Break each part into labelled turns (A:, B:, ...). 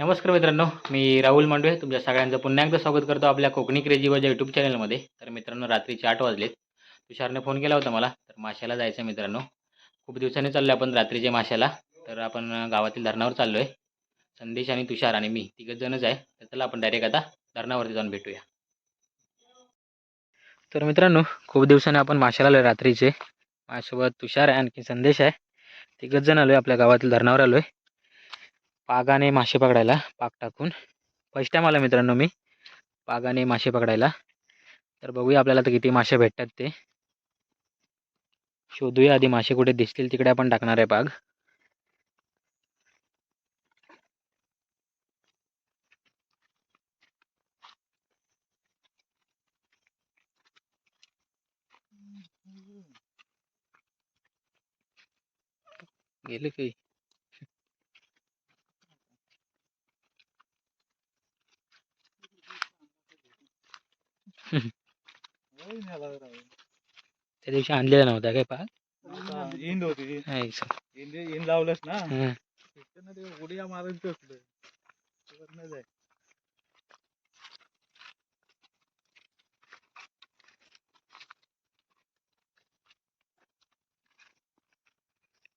A: नमस्कार मित्रांनो मी राहुल मांडवे तुमच्या सगळ्यांचं पुन्हा एकदा स्वागत करतो आपल्या कोकणी क्रेजी वजा यूट्यूब चॅनलमध्ये तर मित्रांनो रात्रीचे आठ वाजलेत. तुषारने फोन केला होता मला तर माशाला जायचं मित्रांनो. खूप दिवसांनी चाललो आपण रात्रीचे माशाला. तर आपण गावातील धरणावर चाललो आहे संदेश आणि तुषार आणि मी तिघच जणच आहे. तर चला आपण डायरेक्ट आता धरणावरती जाऊन भेटूया. तर मित्रांनो खूप दिवसांनी आपण माशाला आलो आहे रात्रीचे. माझ्यासोबत तुषार आहे आणखी संदेश आहे. तिघच जण आलो आहे आपल्या गावातील धरणावर आलो आहे पागाने मासे पकडायला पाग टाकून. फर्स्ट टाईम आला मित्रांनो मी पागाने मासे पकडायला. तर बघूया आपल्याला तर किती मासे भेटतात ते. शोधूया आधी मासे कुठे दिसतील तिकडे आपण टाकणार आहे पाग. गेले काही त्या दिवशी आणलेला नव्हता काय पाग
B: इंद होती इंद इंद लावलंस ना? उड्या मारून
A: तर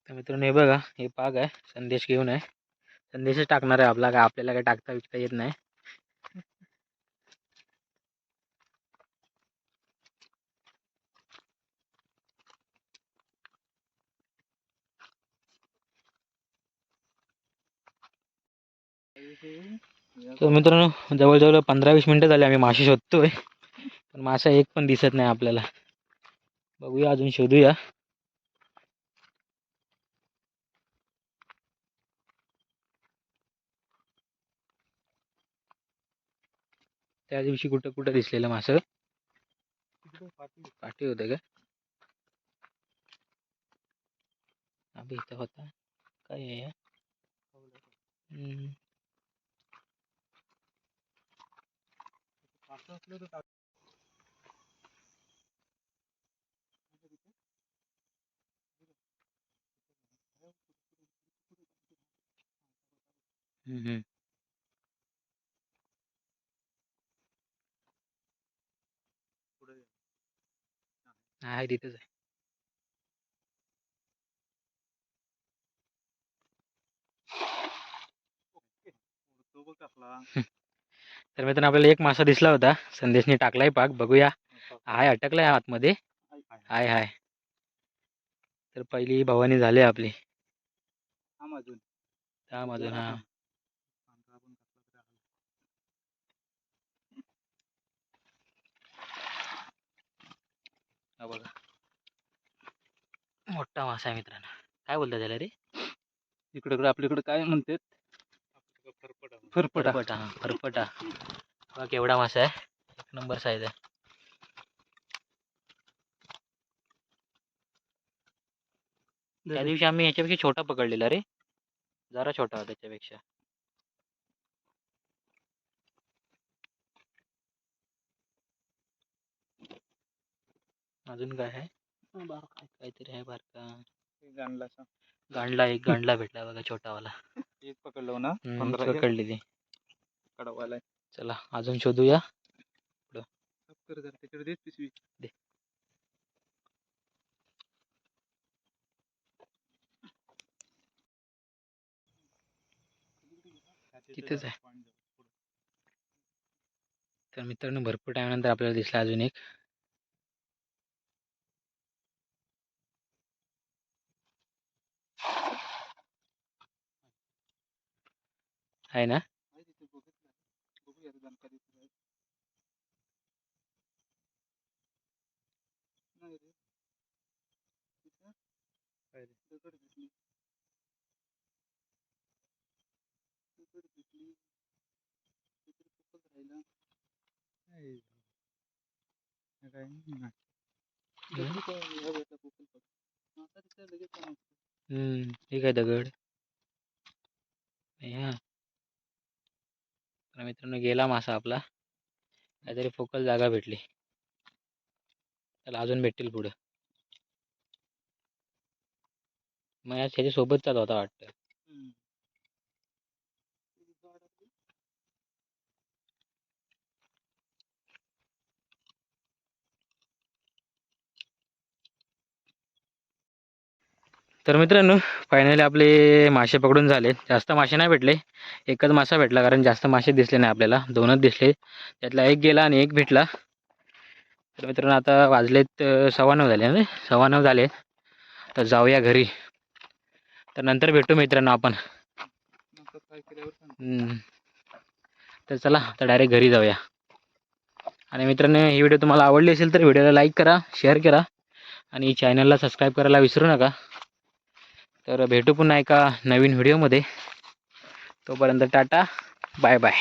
A: मित्रांनो हे बघा हे पाग आहे. संदेश घेऊन आहे. संदेशच टाकणार आहे आपला. काय आपल्याला काय टाकता विकता येत नाही. तर मित्रांनो जवळजवळ पंधरा वीस मिनटं झाली आम्ही मासे शोधतोय. पण मासा एक पण दिसत नाही आपल्याला. बघूया अजून शोधूया. त्या दिवशी कुठं कुठं दिसलेलं मासं?
B: पाठी
A: होतं का? इथं होता. काय आहे? या? हम्म.
B: पाठं असलं तर टाक.
A: हम्म, हम्म. तर मित्रांनो आपल्याला एक मासा दिसला होता. संदेशने टाकलाय पाक. बघूया. हाय अटकलाय आतमध्ये. हाय हाय. तर पहिली भवानी झाली आपली.
B: थांब अजून
A: हा. हा बघा. मोठा मासा आहे मित्रांनो. काय बोलता त्याला रे?
B: इकडे आपल्याकडे काय म्हणतात? फरफटा. फरफटा
A: हा फरफटा. बघा केवढा मासा आहे. एक नंबर साईज आहे. त्या दिवशी आम्ही याच्यापेक्षा छोटा पकडलेला रे. जरा छोटा होता त्याच्यापेक्षा. अजून काय आहे? काहीतरी आहे बारका. गांडला एक गांडला भेटला बघा छोटावाला.
B: एक पकडलो ना? पंधरा
A: पकडली ती.
B: कडवाला
A: चला अजून शोधूया.
B: पिशवी.
A: दे. तिथेच आहे. तर मित्रांनो भरपूर टायमानंतर आपल्याला दिसला अजून एक आहे ना
B: आहे तिथे बघितलं. बघूया आता जानकारी तर आहे. नाही रे. तिथं? दगड दिसली. दगड दिसली. तिकडे पोपट राहिला. नाही. हे काय? दगडी काय ह्या भेटला पोपट बघ. मासा दिसला लगेच समजतं.
A: हम्म ठीक आहे दगड हा तर मित्रांनो गेला मासा आपला. काहीतरी फोकल जागा भेटली. त्याला अजून भेटतील पुढं. मग या सोबत सोबतचाच होता वाटतं. तर मित्रांनो फायनली आपले मासे पकडून झाले. जास्त मासे नाही भेटले. एकच मासा भेटला कारण जास्त मासे दिसले नाही आपल्याला. दोनच दिसले. त्यातला एक गेला आणि एक भेटला. तर मित्रांनो आता वाजलेत सव्वा नऊ झाले ना? सव्वा नऊ झाले. तर जाऊया घरी. तर नंतर भेटू मित्रांनो आपण. तर चला आता डायरेक्ट घरी जाऊया. आणि मित्रांनो ही व्हिडिओ तुम्हाला आवडली असेल तर व्हिडिओला लाईक करा शेअर करा. आणि चॅनलला सबस्क्राईब करायला विसरू नका. तर भेटू पुन्हा एका नवीन व्हिडिओमध्ये. तोपर्यंत टाटा बाय बाय.